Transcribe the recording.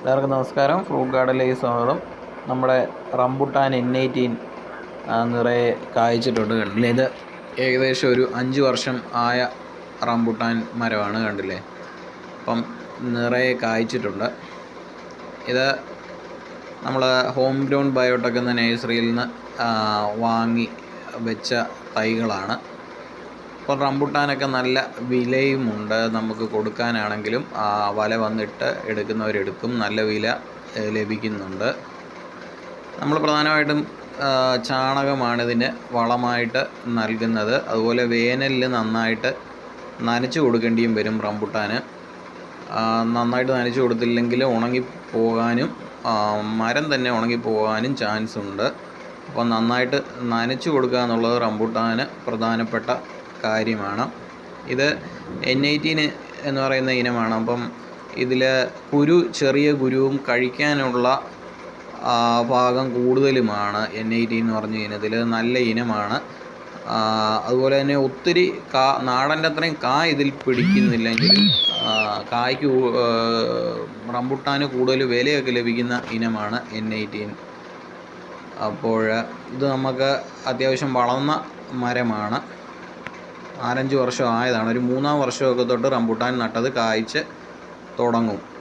എല്ലാവർക്കും നമസ്കാരം. ഫ്രൂട്ട് ഗാർഡനിലേക്ക് സ്വാഗതം. നമ്മുടെ റംബുട്ടാൻ എൻ എയ്റ്റീൻ നിറയെ കായ്ച്ചിട്ടുണ്ട് കണ്ടില്ലേ? ഇത് ഏകദേശം ഒരു അഞ്ച് വർഷം ആയ റംബുട്ടാൻ മരമാണ് കണ്ടില്ലേ? അപ്പം നിറയെ കായ്ച്ചിട്ടുണ്ട്. ഇത് നമ്മൾ ഹോം ഗ്രൗണ്ട് ബയോടെക് എന്ന നേഴ്സറിയിൽ നിന്ന് വാങ്ങി വെച്ച തൈകളാണ്. ഇപ്പോൾ റംബുട്ടാനൊക്കെ നല്ല വിലയുമുണ്ട് നമുക്ക് കൊടുക്കാനാണെങ്കിലും വല വന്നിട്ട് എടുക്കുന്നവരെടുക്കും. നല്ല വില ലഭിക്കുന്നുണ്ട്. നമ്മൾ പ്രധാനമായിട്ടും ചാണകമാണ് ഇതിന് വളമായിട്ട് നൽകുന്നത്. അതുപോലെ വേനലിൽ നന്നായിട്ട് നനച്ചു കൊടുക്കേണ്ടിയും വരും റംബുട്ടാന്. നന്നായിട്ട് നനച്ചു കൊടുത്തില്ലെങ്കിൽ ഉണങ്ങിപ്പോകാനും മരം തന്നെ ഉണങ്ങിപ്പോകാനും ചാൻസ് ഉണ്ട് അപ്പോൾ നന്നായിട്ട് നനച്ചു കൊടുക്കുക എന്നുള്ളത് റംബുട്ടാന് പ്രധാനപ്പെട്ട കാര്യമാണ്. ഇത് എൻ എയ്റ്റീന് എന്ന് പറയുന്ന ഇനമാണ്. അപ്പം ഇതിൽ കുരു ചെറിയ കുരുവും കഴിക്കാനുള്ള ഭാഗം കൂടുതലുമാണ് എൻ എയ്റ്റീൻ എന്ന് പറഞ്ഞ ഇനത്തിൽ നല്ല ഇനമാണ്. അതുപോലെ തന്നെ ഒത്തിരി കാ നാടന്റെ അത്രയും കാ ഇതിൽ പിടിക്കുന്നില്ലെങ്കിലും കായ്ക്ക് റംബുട്ടാന് കൂടുതൽ വിലയൊക്കെ ലഭിക്കുന്ന ഇനമാണ് എൻ എയ്റ്റീൻ അപ്പോൾ ഇത് നമുക്ക് അത്യാവശ്യം വളർന്ന മരമാണ്. നാലഞ്ച് വർഷം ആയതാണ്. ഒരു മൂന്നാം വർഷമൊക്കെ തൊട്ട് റംബുട്ടാൻ നട്ടത് കായ്ച്ച് തുടങ്ങും.